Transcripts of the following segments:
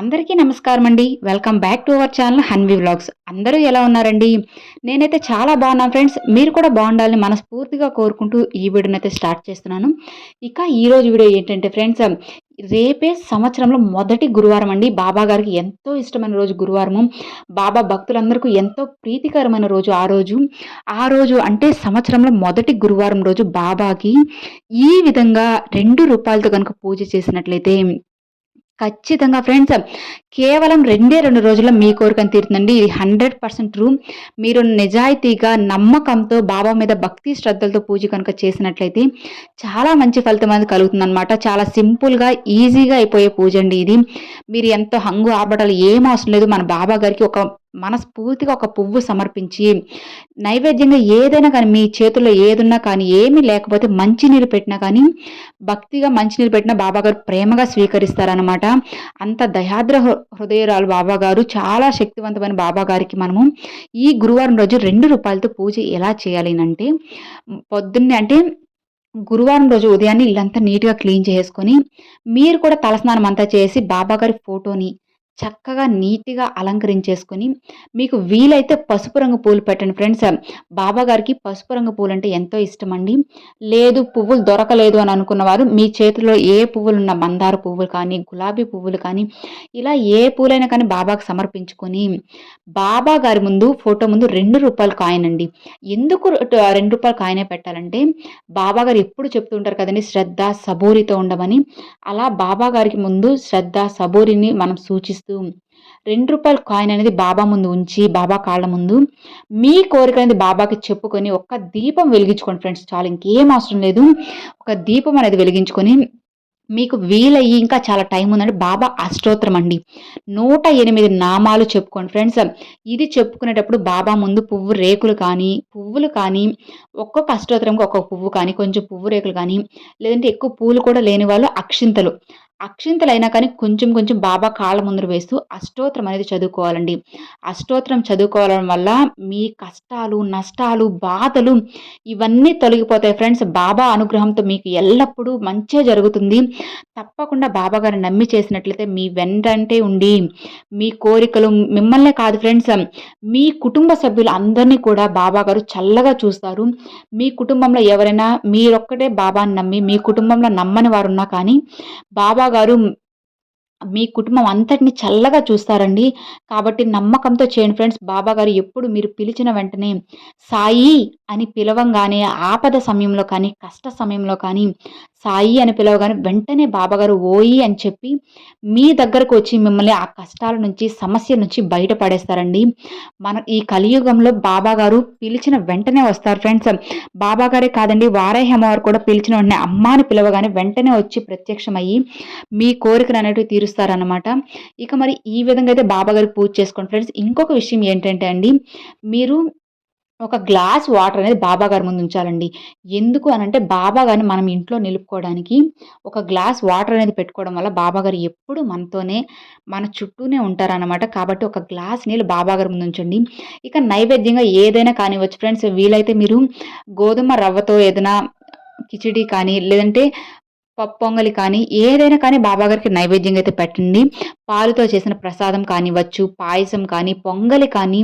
అందరికీ నమస్కారం అండి. Welcome back to our channel Hanvi vlogs అందరూ ఎలా ఉన్నారండి? నేనైతే చాలా బాగున్నాను ఫ్రెండ్స్. మీరు కూడా బాగుండాలని మనస్ఫూర్తిగా కోరుకుంటూ ఈ వీడియోనైతే స్టార్ట్ చేస్తున్నాను. ఇక ఈరోజు వీడియో ఏంటంటే ఫ్రెండ్స్ రేపే సంవత్సరంలో మొదటి గురువారం అండి. బాబా గారికి ఎంతో ఇష్టమైన రోజు గురువారము. బాబా భక్తులందరికీ ఎంతో ప్రీతికరమైన రోజు ఆ రోజు. ఆ రోజు అంటే సంవత్సరంలో మొదటి గురువారం రోజు బాబాకి ఈ విధంగా రెండు రూపాయలతో కనుక పూజ చేసినట్లయితే ఖచ్చితంగా ఫ్రెండ్స్ కేవలం రెండే రెండు రోజుల్లో మీ కోరికను తీరుతుందండి. ఇది హండ్రెడ్ పర్సెంట్ ట్రూ. మీరు నిజాయితీగా నమ్మకంతో బాబా మీద భక్తి శ్రద్ధలతో పూజ కనుక చేసినట్లయితే చాలా మంచి ఫలితం అనేది కలుగుతుంది అనమాట చాలా సింపుల్గా ఈజీగా అయిపోయే పూజ అండి ఇది. మీరు ఎంతో హంగు ఆబడాలు ఏం అవసరం లేదు. మన బాబా గారికి ఒక మనస్ఫూర్తిగా ఒక పువ్వు సమర్పించి నైవేద్యంగా ఏదైనా కానీ మీ చేతుల్లో ఏదున్నా కానీ ఏమీ లేకపోతే మంచినీళ్ళు పెట్టినా కానీ భక్తిగా మంచినీళ్ళు పెట్టినా బాబాగారు ప్రేమగా స్వీకరిస్తారనమాట అంత దయాద్ర హృదయరాలు బాబాగారు చాలా శక్తివంతమైన బాబాగారికి మనము ఈ గురువారం రోజు రెండు రూపాయలతో పూజ ఎలా చేయాలి అంటే పొద్దున్నే అంటే గురువారం రోజు ఉదయాన్నే ఇల్లంతా నీట్గా క్లీన్ చేసుకొని మీరు కూడా తలస్నానం అంతా చేసి బాబాగారి ఫోటోని చక్కగా నీట్గా అలంకరించేసుకొని మీకు వీలైతే పసుపు రంగు పూలు పెట్టండి ఫ్రెండ్స్. బాబా గారికి పసుపు రంగు పూలు అంటే ఎంతో ఇష్టం అండి లేదు పువ్వులు దొరకలేదు అని అనుకున్నవారు మీ చేతిలో ఏ పువ్వులు ఉన్న మందార పువ్వులు కానీ గులాబీ పువ్వులు కానీ ఇలా ఏ పూలైనా కానీ బాబాకు సమర్పించుకొని బాబా గారి ముందు ఫోటో ముందు రెండు రూపాయలు కాయిన్ అండి. ఎందుకు రెండు రూపాయలు కాయినే పెట్టాలంటే బాబా గారు ఎప్పుడు చెప్తూ ఉంటారు కదండి శ్రద్ధ సబూరితో ఉండమని. అలా బాబా గారికి ముందు శ్రద్ధ సబూరిని మనం సూచిస్తూ రెండు రూపాయల కాయిన్ అనేది బాబా ముందు ఉంచి బాబా కాళ్ళ ముందు మీ కోరిక అనేది బాబాకి చెప్పుకొని ఒక్క దీపం వెలిగించుకోండి ఫ్రెండ్స్. చాలు ఇంకేం అవసరం లేదు. ఒక దీపం అనేది వెలిగించుకొని మీకు వీలయ్యి ఇంకా చాలా టైం ఉందండి బాబా అష్టోత్తరం అండి. నూట ఎనిమిది నామాలు చెప్పుకోండి ఫ్రెండ్స్. ఇది చెప్పుకునేటప్పుడు బాబా ముందు పువ్వు రేకులు కానీ పువ్వులు కానీ ఒక్కొక్క అష్టోత్తరంకి ఒక్కొక్క పువ్వు కానీ కొంచెం పువ్వు రేకులు కానీ లేదంటే ఎక్కువ పూలు కూడా లేని వాళ్ళు అక్షింతలు. అక్షింతలైనా కానీ కొంచెం కొంచెం బాబా కాళ్ళ ముందర వేస్తూ అష్టోత్తరం అనేది చదువుకోవాలండి. అష్టోత్తరం చదువుకోవడం వల్ల మీ కష్టాలు నష్టాలు బాధలు ఇవన్నీ తొలగిపోతాయి ఫ్రెండ్స్. బాబా అనుగ్రహంతో మీకు ఎల్లప్పుడూ మంచిగా జరుగుతుంది. తప్పకుండా బాబా గారిని నమ్మి చేసినట్లయితే మీ వెంటంటే ఉండి మీ కోరికలు మిమ్మల్నే కాదు ఫ్రెండ్స్. మీ కుటుంబ సభ్యులు అందరినీ కూడా బాబా గారు చల్లగా చూస్తారు. మీ కుటుంబంలో ఎవరైనా మీరొక్కటే బాబాని నమ్మి మీ కుటుంబంలో నమ్మని వారున్నా కానీ బాబా గారు మీ కుటుంబం అంతటిని చల్లగా చూస్తారండి. కాబట్టి నమ్మకంతో చేయండి ఫ్రెండ్స్. బాబా గారు ఎప్పుడు మీరు పిలిచిన వెంటనే సాయి అని పిలవంగానే ఆపద సమయంలో కానీ కష్ట సమయంలో కానీ సాయి అని పిలవగానే వెంటనే బాబాగారు ఓయి అని చెప్పి మీ దగ్గరకు వచ్చి మిమ్మల్ని ఆ కష్టాల నుంచి సమస్య నుంచి బయటపడేస్తారండి. మన ఈ కలియుగంలో బాబాగారు పిలిచిన వెంటనే వస్తారు ఫ్రెండ్స్. బాబాగారే కాదండి వారాహ్యమ్మవారు కూడా పిలిచిన వెంటనే అమ్మాని పిలవగానే వెంటనే వచ్చి ప్రత్యక్షమయ్యి మీ కోరికలు అనేవి పూజిస్తారనమాట ఇక మరి ఈ విధంగా అయితే బాబాగారికి పూజ చేసుకోండి ఫ్రెండ్స్. ఇంకొక విషయం ఏంటంటే అండి మీరు ఒక గ్లాస్ వాటర్ అనేది బాబా గారి ముందు ఉంచాలండి. ఎందుకు అని అంటే బాబా గారిని మనం ఇంట్లో నిలుపుకోవడానికి ఒక గ్లాస్ వాటర్ అనేది పెట్టుకోవడం వల్ల బాబా గారు ఎప్పుడు మనతోనే మన చుట్టూనే ఉంటారనమాట కాబట్టి ఒక గ్లాస్ నీళ్ళు బాబా గారి ముందు ఉంచండి. ఇక నైవేద్యంగా ఏదైనా కానివచ్చు ఫ్రెండ్స్ వీలైతే మీరు గోధుమ రవ్వతో ఏదైనా కిచిడి కానీ లేదంటే పప్పు పొంగలి కానీ ఏదైనా కానీ బాబాగారికి నైవేద్యంగా అయితే పెట్టండి. పాలుతో చేసిన ప్రసాదం కానివ్వచ్చు పాయసం కానీ పొంగలి కానీ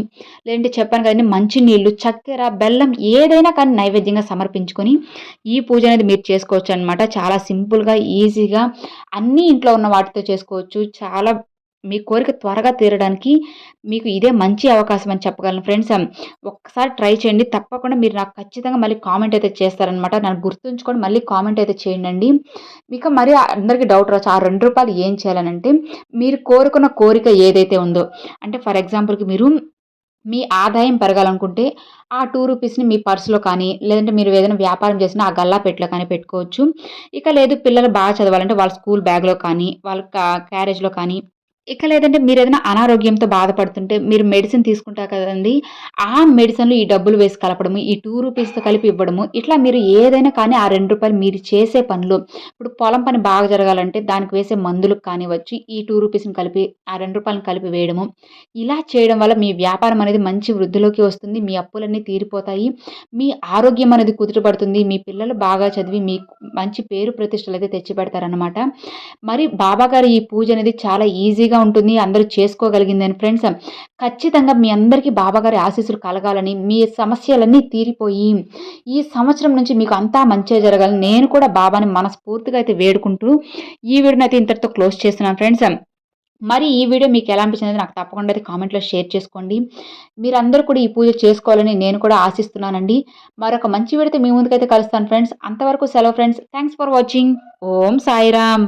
లేదంటే చెప్పాను కదండి మంచినీళ్ళు చక్కెర బెల్లం ఏదైనా కానీ నైవేద్యంగా సమర్పించుకొని ఈ పూజ అనేది మీరు చేసుకోవచ్చు అనమాట చాలా సింపుల్గా ఈజీగా అన్ని ఇంట్లో ఉన్న వాటితో చేసుకోవచ్చు. చాలా మీ కోరిక త్వరగా తీరడానికి మీకు ఇదే మంచి అవకాశం అని చెప్పగలను. ఫ్రెండ్స్ um, ఒక్కసారి ట్రై చేయండి. తప్పకుండా మీరు నాకు ఖచ్చితంగా మళ్ళీ కామెంట్ అయితే చేస్తారనమాట నన్ను గుర్తుంచుకొని మళ్ళీ కామెంట్ అయితే చేయండి మీకు మరి అందరికీ డౌట్ రావచ్చు. ఆ రెండు రూపాయలు ఏం చేయాలనంటే మీరు కోరుకున్న కోరిక ఏదైతే ఉందో అంటే ఫర్ ఎగ్జాంపుల్కి మీరు మీ ఆదాయం పెరగాలనుకుంటే ఆ టూ రూపీస్ని మీ పర్సులో కానీ లేదంటే మీరు ఏదైనా వ్యాపారం చేసినా ఆ గల్లా పెట్లో కానీ పెట్టుకోవచ్చు. ఇక లేదు పిల్లలు బాగా చదవాలంటే వాళ్ళ స్కూల్ బ్యాగ్లో కానీ వాళ్ళ క్యారేజ్లో కానీ ఇక లేదంటే మీరు ఏదైనా అనారోగ్యంతో బాధపడుతుంటే మీరు మెడిసిన్ తీసుకుంటారు కదండి. ఆ మెడిసిన్లు ఈ డబ్బులు వేసి కలపడము ఈ టూ రూపీస్తో కలిపి ఇవ్వడము ఇట్లా మీరు ఏదైనా కానీ ఆ రెండు రూపాయలు మీరు చేసే పనులు ఇప్పుడు పొలం పని బాగా జరగాలంటే దానికి వేసే మందులకు కానివ్వచ్చు ఈ టూ రూపీస్ని కలిపి ఆ రెండు రూపాయలను కలిపి వేయడము. ఇలా చేయడం వల్ల మీ వ్యాపారం అనేది మంచి వృద్ధిలోకి వస్తుంది మీ అప్పులన్నీ తీరిపోతాయి మీ ఆరోగ్యం అనేది కుదుటపడుతుంది మీ పిల్లలు బాగా చదివి మీ మంచి పేరు ప్రతిష్టలు అయితే తెచ్చి పెడతారనమాట మరి బాబాగారు ఈ పూజ అనేది చాలా ఈజీగా హ్యాపీగా ఉంటుంది అందరూ చేసుకోగలిగిందని ఫ్రెండ్స్ ఖచ్చితంగా మీ అందరికీ బాబాగారి ఆశీస్సులు కలగాలని మీ సమస్యలన్నీ తీరిపోయి ఈ సంవత్సరం నుంచి మీకు అంతా మంచిగా జరగాలని నేను కూడా బాబాని మనస్ఫూర్తిగా అయితే వేడుకుంటూ ఈ వీడియోని అయితే ఇంతటితో క్లోజ్ చేస్తున్నాను ఫ్రెండ్స్ మరి ఈ వీడియో మీకు ఎలా అనిపించింది నాకు తప్పకుండా అయితే కామెంట్లో షేర్ చేసుకోండి. మీరందరూ కూడా ఈ పూజ చేసుకోవాలని నేను కూడా ఆశిస్తున్నానండి. మరొక మంచి వీడియోతో మీ ముందుకైతే కలుస్తాను ఫ్రెండ్స్ అంతవరకు సెలవు friends thanks for watching Om Sairam.